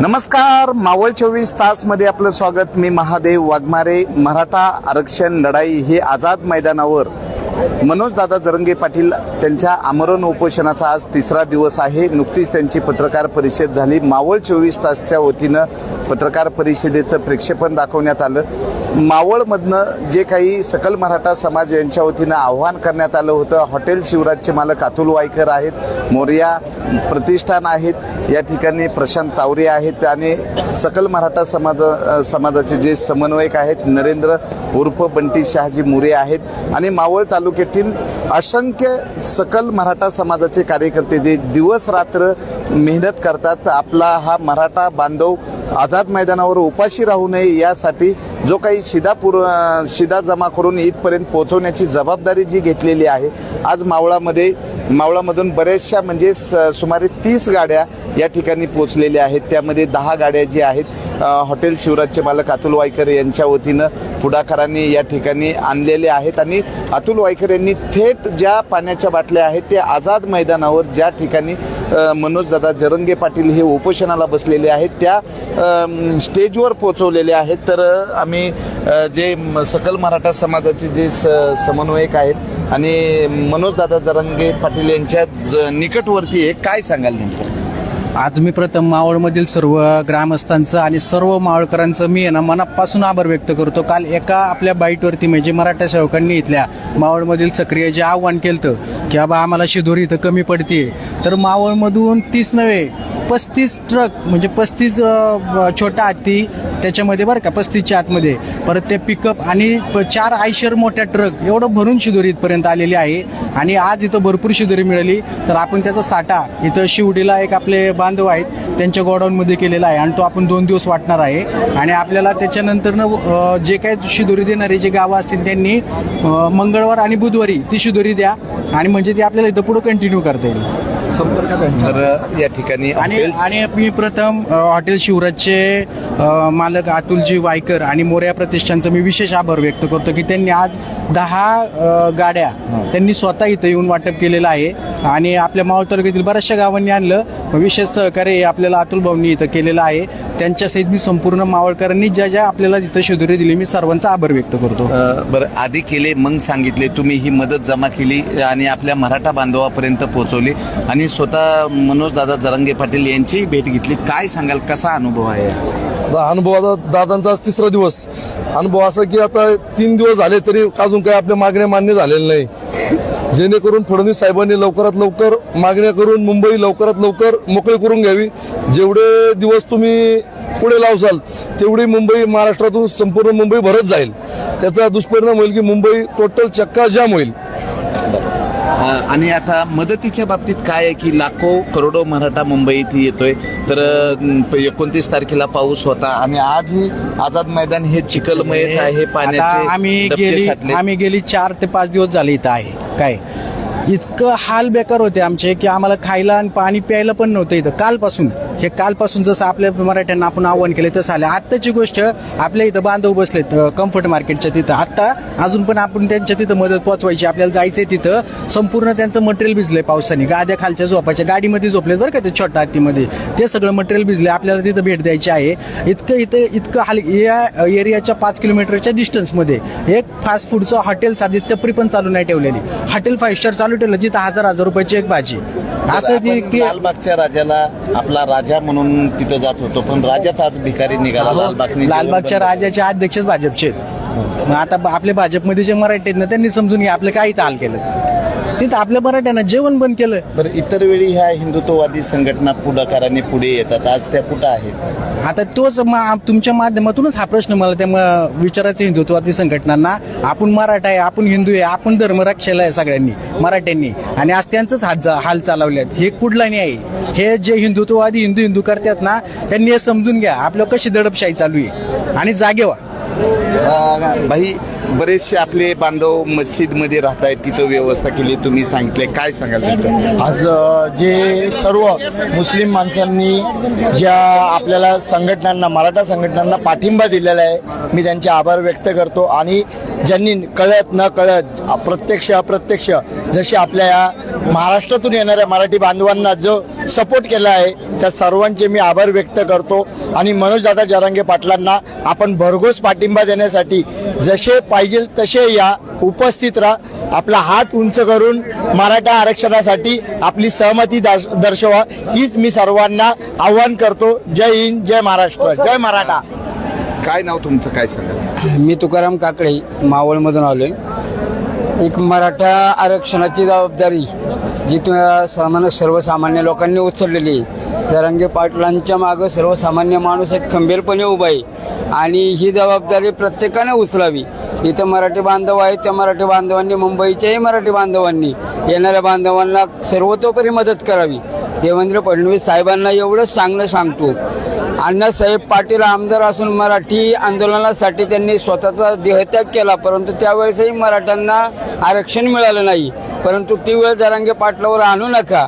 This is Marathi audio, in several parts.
नमस्कार मावळ चोवीस तासमध्ये आपलं स्वागत. मी महादेव वाघमारे मराठा आरक्षण लढाई हे आझाद मैदानावर मनोजदादा जरंगे पाटील त्यांच्या आमरण उपोषणाचा आज तिसरा दिवस आहे. नुकतीच त्यांची पत्रकार परिषद झाली. मावळ चोवीस तासच्या वतीनं पत्रकार परिषदेचं प्रेक्षेपण दाखवण्यात आलं. मावळमधनं जे काही सकल मराठा समाज यांच्या वतीनं आव्हान करण्यात आलं होतं हॉटेल शिवराजचे मालक अतुल वायकर आहेत मोर्या प्रतिष्ठान आहेत या ठिकाणी प्रशांत तावरे आहेत आणि सकल मराठा समाज समाजाचे जे समन्वयक आहेत नरेंद्र उर्फ बंटी शहाजी मुरे आहेत. आणि मावळ तालुक्यातील असंख्य सकल मराठा समाजाचे कार्यकर्ते जे दिवस रात्र मेहनत करतात आपला हा मराठा बांधव आझाद मैदानावर उपाशी राहू नये यासाठी जो काही शिदा पुर शिदा जमा करून इथपर्यंत पोहोचवण्याची जबाबदारी जी घेतलेली आहे आज मावळामध्ये मावळामधून बऱ्याचशा म्हणजे स- सुमारे तीस गाड्या या ठिकाणी पोहोचलेल्या आहेत. त्यामध्ये दहा गाड्या जी आहेत हॉटेल शिवराजचे मालक अतुल वायकर यांच्या वतीनं पुढाकारांनी या ठिकाणी आणलेले आहेत. आणि अतुल वायकर यांनी थेट ज्या पाण्याच्या बाटल्या आहेत ते आझाद मैदानावर ज्या ठिकाणी मनोजदादा जरंगे पाटील हे उपोषणाला बसलेले आहेत त्या स्टेजवर पोहोचवलेले आहेत. तर आम्ही जे सकल मराठा समाजाचे जे स समन्वयक आहेत आणि मनोजदादा जरंगे पाटील यांच्या ज- निकटवर्ती आहे काय सांगाल नेमकं? आज मी प्रथम मावळमधील सर्व ग्रामस्थांचं आणि सर्व मावळकरांचं मी आहे ना मनापासून आभार व्यक्त करतो. काल एका आपल्या बाईटवरती म्हणजे मराठा सेवकांनी इथल्या मावळमधील सक्रिय जे आव्हान केलं की बाबा आम्हाला शिदोरी इथं कमी पडते तर मावळमधून तीस नव्हे पस्तीस ट्रक म्हणजे पस्तीस छोटा हत्ती त्याच्यामध्ये बरं का पस्तीसच्या आतमध्ये. परत ते पिकअप आणि प- चार आयशर मोठ्या ट्रक एवढं भरून शिदोरी इथपर्यंत आलेली आहे. आणि आज इथं भरपूर शिदोरी मिळाली. तर आपण त्याचा साठा इथं शिवडीला एक आपले बांधव आहेत त्यांच्या गोडाऊनमध्ये केलेला आहे. आणि तो आपण दोन दिवस वाटणार आहे. आणि आपल्याला त्याच्यानंतरनं जे काही शिदोरी देणारे जे गावं असतील त्यांनी मंगळवार आणि बुधवारी ती शिदोरी द्या. आणि म्हणजे ती आपल्याला इथं पुढं कंटिन्यू करता येईल. संपर्कात आहे. तर या ठिकाणी आणि आणि मी प्रथम अ, हॉटेल शिवराजचे अ, मालक अतुलजी वायकर आणि मोर्या प्रतिष्ठानचं मी विशेष आभार व्यक्त करतो की त्यांनी आज दहा अ, गाड्या त्यांनी स्वतः इथं येऊन वाटप केलेलं आहे. आणि आपल्या मावळ तालुक्यातील बऱ्याचशा गावांनी आणलं. विशेष सहकार्य हे आपल्याला अतुल भाऊंनी इथं केलेलं आहे. त्यांच्यासहित मी संपूर्ण मावळकरांनी ज्या ज्या आपल्याला तिथं शिदुरी दिली मी सर्वांचा आभार व्यक्त करतो. अ, बरं आधी केले मग सांगितले. तुम्ही ही मदत जमा केली आणि आपल्या मराठा बांधवापर्यंत पोहोचवली. आणि आणि स्वतः मनोज दादा जरंगे पाटील यांचीही भेट घेतली. काय सांगाल? कसा अनुभव आहे? आता अनुभवाचा दादांचा आज तिसरा दिवस. अनुभव असा की आता तीन दिवस झाले तरी अजून काही आपल्या मागण्या मान्य झालेल्या नाही. जेणेकरून फडणवीस साहेबांनी लवकरात लवकर मागण्या करून मुंबई लवकरात लवकर मोकळी करून घ्यावी. जेवढे दिवस तुम्ही पुढे लावसाल तेवढी मुंबई महाराष्ट्रातून संपूर्ण मुंबई भरत जाईल. त्याचा दुष्परिणाम होईल की मुंबई टोटल चक्का जाम होईल. आणि आता मदतीच्या बाबतीत काय आहे की लाखो करोडो मराठा मुंबईत येतोय. तर एकोणतीस तारखेला पाऊस होता आणि आजही आझाद मैदान हे चिखलमयच आहे पाण्याचे आम्ही गेली. आम्ही गेली चार ते पाच दिवस झाले इथं आहे. काय? इतकं हाल बेकार होते आमचे की आम्हाला खायला आणि पाणी प्यायला पण नव्हतं इथं. कालपासून. हे कालपासून जसं आपल्या मराठ्यांना आपण आव्हान केलं तसं आलं. आत्ताची गोष्ट आपल्या इथं बांधव बसलेत कम्फर्ट मार्केटच्या तिथं. आत्ता अजून पण आपण त्यांच्या तिथं मदत पोचवायची आपल्याला जायचंय तिथं. संपूर्ण त्यांचं मटेरियल भिजलंय पावसाने. गाद्या खालच्या झोपाच्या गाडीमध्ये झोपलेत बरं का ते छोट्या हत्तीमध्ये. ते सगळं मटेरियल भिजले आपल्याला तिथं भेट द्यायची आहे. इतकं इथं इतकं हाल या एरियाच्या पाच किलोमीटरच्या डिस्टन्समध्ये एक फास्ट फूडचं हॉटेल साधी टपरी पण चालू नाही ठेवलेली. हॉटेल फाईव्ह स्टार चालू ठेवलं जिथं हजार हजार रुपयाची एक भाजी. असं ती लालबागच्या राजाला आपला राजा म्हणून तिथं जात होतो पण राजाच आज भिकारी निघाला लालबागने लालबागच्या राजाचे अध्यक्षच भाजपचे आहेत. मग आता आपले भाजपमध्ये जे मराठी आहेत ना त्यांनी समजून घ्या आपलं काही हाल केलं. तिथं आपल्या मराठ्यांना जेवण बंद केलं बरं इतर वेळी ह्या हिंदुत्ववादी संघटना पुढाकाराने पुढे येतात. आज त्या कुठं आहेत? आता तोच मा- तुमच्या माध्यमातूनच हा प्रश्न मला त्या म- विचारायचा हिंदुत्वादी संघटनांना. आपण मराठा आहे आपण हिंदू आहे आपण धर्म रक्षाला आहे सगळ्यांनी मराठ्यांनी. आणि आज त्यांचंच हात जा- हाल चालवले आहेत हे कुठला नाही आहे? हे जे हिंदुत्ववादी हिंदू हिंदू करतात ना त्यांनी हे समजून घ्या. आपलं कशी दडपशाही चालू आहे? आणि जागे व्हा. अं, भाई बरेचसे आपले बांधव मस्जिदमध्ये राहत आहेत तिथं व्यवस्था केली तुम्ही सांगितले काय सांगाल आज जे सर्व मुस्लिम माणसांनी ज्या आपल्याला संघटनांना मराठा संघटनांना पाठिंबा दिलेला आहे मी त्यांचे आभार व्यक्त करतो. आणि ज्यांनी कळत न कळत प्रत्यक्ष अप्रत्यक्ष जसे आपल्या या महाराष्ट्रातून येणाऱ्या मराठी बांधवांना जो सपोर्ट केला आहे त्या सर्वांचे मी आभार व्यक्त करतो. आणि मनोजदादा जरांगे पाटलांना आपण भरघोस पाठिंबा देण्यासाठी जसे पाहिजे तसे या. उपस्थित राहा. आपला हात उंच करून मराठा आरक्षणासाठी आपली सहमती दर्शवा. हीच मी सर्वांना आव्हान करतो. जय हिंद जय महाराष्ट्र जय मराठा. काय नाव तुमचं? काय सांगाल? मी तुकाराम काकडे मावळमधून आलोय. एक मराठा आरक्षणाची जबाबदारी जी तु- सामान्य सर्वसामान्य लोकांनी उचललेली आहे. जरांगे पाटलांच्या मागं सर्वसामान्य माणूस एक खंबीरपणे उभा आहे. आणि ही जबाबदारी प्रत्येकाने उचलावी. इथं मराठी बांधव आहेत त्या मराठी बांधवांनी मुंबईच्याही मराठी बांधवांनी येणाऱ्या बांधवांना सर्वतोपरी मदत करावी. देवेंद्र फडणवीस साहेबांना एवढंच सांगणं सांगतो. अण्णासाहेब पाटील आमदार असून मराठी आंदोलनासाठी त्यांनी स्वतःचा देहत्याग केला परंतु त्यावेळेसही मराठ्यांना आरक्षण मिळालं नाही. परंतु ती वेळ जरांगे पाटलावर आणू नका.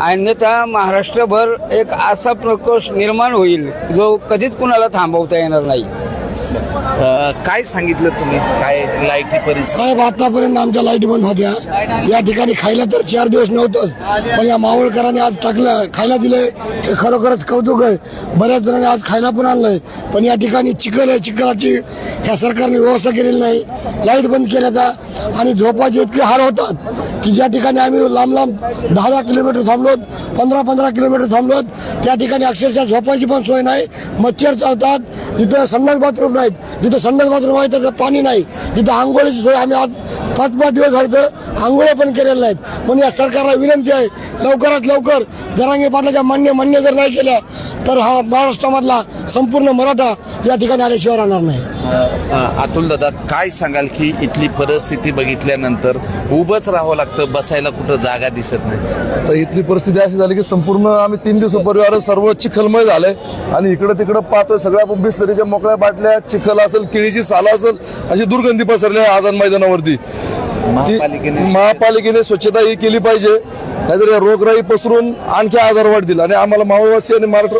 अन्यथा महाराष्ट्रभर एक असा प्रकोष्ठ निर्माण होईल जो कधीच कुणाला थांबवता येणार नाही. अं, काय सांगितलं तुम्ही? काय लाईटी परिस्थिती? साहेब आतापर्यंत आमच्या लाइट बंद होत्या. या ठिकाणी खायला तर चार दिवस नव्हतंच पण या मावळकरांनी आज टाकलं खायला दिलंय. हे खरोखरच कौतुक आहे. बऱ्याच जणांनी आज खायला पण आणलंय. पण या ठिकाणी चिखल आहे चिखलाची ह्या सरकारने व्यवस्था केलेली नाही. लाइट बंद केल्या आणि झोपाचे इतके हाल होतात. की ज्या ठिकाणी आम्ही लांब लांब दहा दहा किलोमीटर थांबलो पंधरा पंधरा किलोमीटर थांबलोत त्या ठिकाणी अक्षरशः झोपायची पण सोय नाही. मच्छर चालतात जिथं संडास बाथरूम नाहीत. जिथं संडास बाथरूम आहे त्याचं पाणी नाही. तिथं आंघोळीची सोय आम्ही आज पाच पाच दिवस झाले तर आंघोळ्या पण केलेल्या नाहीत. म्हणून या सरकारला विनंती आहे लवकरात लवकर जरांगे पाटलाच्या मान्य मान्य जर नाही केल्या तर हा महाराष्ट्रामधला संपूर्ण मराठा या ठिकाणी आल्याशिवाय राहणार नाही. अतुल दादा काय सांगाल की इथली परिस्थिती बघितल्यानंतर उभंच राहावं लागतं? बसायला कुठं जागा दिसत नाही. तर इथली परिस्थिती अशी झाली की संपूर्ण आम्ही तीन दिवस परिवार सर्व चिखलमय झालंय. आणि इकडे तिकडं पाहतोय सगळ्या बिस्लरीच्या मोकळ्या बाटल्या चिखल असेल केळीची साला असेल अशी दुर्गंधी पसरली आहे आझाद मैदानावरती. ती- महापालिकेने- स्वच्छता ही केली पाहिजे. नाहीतर या रोगराई पसरून आणखी आजार वाढतील. आणि आम्हाला मावळवासी आणि महाराष्ट्र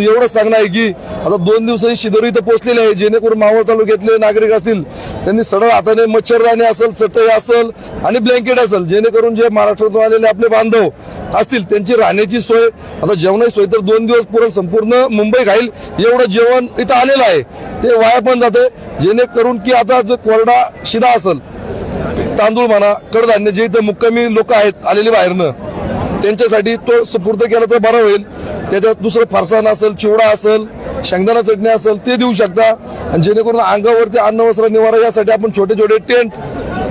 एवढंच सांगणं आहे की आता दोन दिवसांनी शिदोरी इथं पोहोचलेली आहे. जेणेकरून मावळ तालुक्यातले नागरिक असतील त्यांनी सरळ हाताने मच्छरदाणी असेल चटई असेल आणि ब्लँकेट असेल जेणेकरून जे महाराष्ट्रातून आलेले आपले बांधव असतील त्यांची राहण्याची सोय. आता जेवणाची सोय तर दोन दिवस पूर्ण संपूर्ण मुंबई खाईल एवढं जेवण इथं आलेलं आहे. ते वाया पण जाते जेणेकरून की आता जो कोरडा शिदा असेल तांदूळ म्हणा कडधान्य जे इथं मुक्कामी लोक आहेत आलेले बाहेरनं त्यांच्यासाठी तो सुपूर्द केला तर बरा होईल. त्याच्यात दुसरं फरसाण असेल चिवडा असेल शेंगदाणा चटणी असेल ते देऊ शकता. आणि जेणेकरून अंगावरती अन्न वस्त्र निवारा यासाठी आपण छोटे छोटे टेंट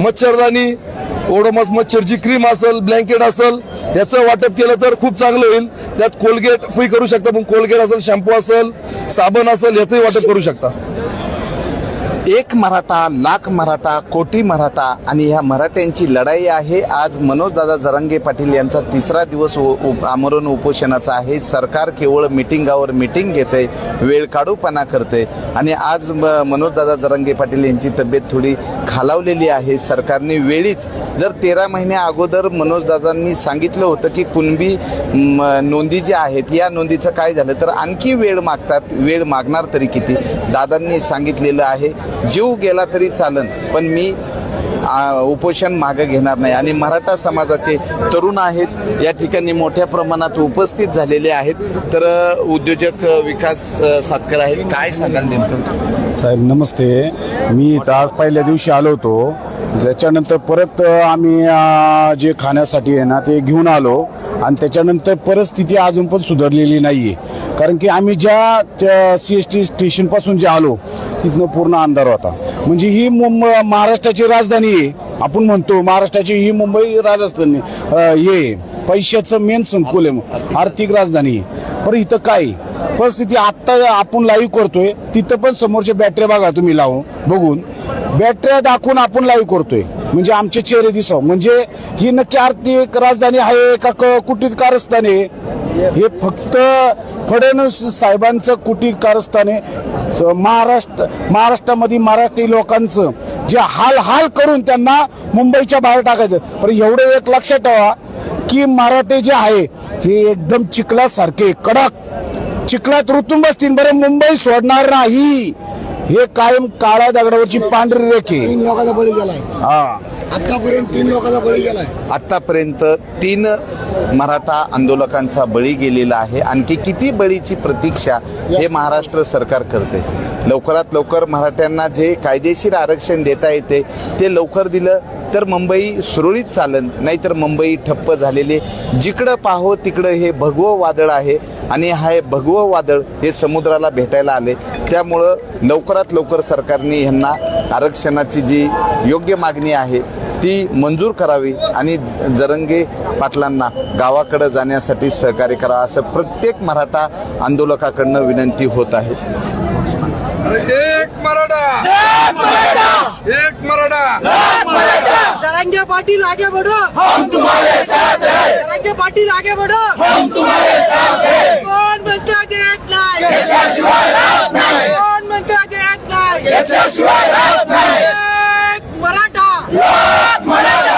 मच्छरदाणी ओडोमस मच्छरची क्रीम असेल ब्लँकेट असेल याचं वाटप केलं तर खूप चांगलं होईल. त्यात कोलगेट पण करू शकता पण कोलगेट असेल शॅम्पू असेल साबण असेल याचंही वाटप करू शकता. एक मराठा लाख मराठा कोटी मराठा आणि ह्या मराठ्यांची लढाई आहे. आज मनोजदादा जरांगे पाटील यांचा तिसरा दिवस उ- आमरण उपोषणाचा आहे. सरकार केवळ मिटिंगावर मिटिंग घेते वेळ काढूपणा करते आणि आज म- मनोजदादा जरांगे पाटील यांची तब्येत थोडी खालावलेली आहे. सरकारने वेळीच जर तेरा महिन्या अगोदर मनोजदादांनी सांगितलं होतं की कुणबी म, नोंदी ज्या आहेत या नोंदीचं काय झालं तर आणखी वेळ मागतात. वेळ मागणार तरी किती? दादांनी सांगितलेलं आहे. जीव गेला तरी चालन पण मी उपोषण मागे घेणार नाही. आणि मराठा समाजाचे तरुण आहेत या ठिकाणी मोठ्या प्रमाणात उपस्थित झालेले आहेत. तर उद्योजक विकास सातकर आहेत काय सांगाल नेमकं? साहेब नमस्ते. मी इथं आज पहिल्या दिवशी आलो होतो. त्याच्यानंतर परत आम्ही जे खाण्यासाठी आहे ना ते घेऊन आलो. आणि त्याच्यानंतर परिस्थिती अजून पण सुधारलेली नाही आहे कारण की आम्ही ज्या सी एस टी स्टेशनपासून जे आलो तिथनं पूर्ण अंधार होता. म्हणजे ही मुंब महाराष्ट्राची राजधानी आहे. आपण म्हणतो महाराष्ट्राची ही मुंबई राजस्थानी हे पैशाचं मेन संकुल आहे आर्थिक राजधानी. आहे. पण इथं काय? आहे? परिस्थिती आत्ता आपण लाईव्ह करतोय तिथं पण समोरच्या बॅटऱ्या बघा तुम्ही लावून बघून. बॅटऱ्या दाखवून आपण लाईव्ह करतोय. म्हणजे आमचे चेहरे दिसाव. म्हणजे ही नक्की आर्थिक राजधानी आहे का क- कुठे कारस्थान आहे? हे फक्त फडणवीस साहेबांचं कुटीर कारस्थान आहे. महाराष्ट्र महाराष्ट्रामध्ये मराठी लोकांचं जे हाल हाल करून त्यांना मुंबईच्या बाहेर टाकायचं. पण एवढं एक लक्षात ठेवा. की मराठे जे आहे ते एकदम चिखलासारखे कडक. चिखलात ऋतून बसतील बरं मुंबई सोडणार नाही. हे कायम काळ्या दगडावरची पांढरी रेखे तीन लोकांचा बळी गेलाय. हा. आतापर्यंत तीन लोकांचा बळी गेलाय. आतापर्यंत तीन मराठा आंदोलकांचा बळी गेलेला आहे. आणखी किती बळीची प्रतीक्षा हे महाराष्ट्र सरकार करते? लवकरात लवकर मराठ्यांना जे कायदेशीर आरक्षण देता येते ते लवकर दिलं तर मुंबई सुरळीत चालन नाहीतर मुंबई ठप्प झालेली जिकडं पाहो तिकडं हे भगवं वादळ आहे आणि हा हे भगवं वादळ हे समुद्राला भेटायला आले. त्यामुळं लवकरात लवकर सरकारने ह्यांना आरक्षणाची जी योग्य मागणी आहे ती मंजूर करावी आणि जरंगे पाटलांना गावाकडं जाण्यासाठी सहकार्य करावं असं प्रत्येक मराठा आंदोलकाकडनं विनंती होत आहे. एक मराठा. एक मराठा. तरंगे पाटिल आगे बढ़ो. हम तुम्हारे साथ हैं. तरंगे पाटिल आगे बढ़ो. हम तुम्हारे साथ हैं कौन म्हणता देत नाही कौन म्हणता देत नाही एक मराठा एक मराठा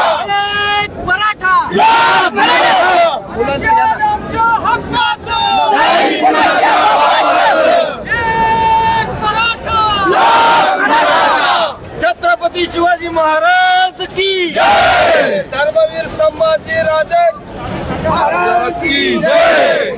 आरक्षण आमच्या हक्काचं. एक मराठा छत्रपती शिवाजी महाराज की धर्मवीर संभाजी राजे की जय!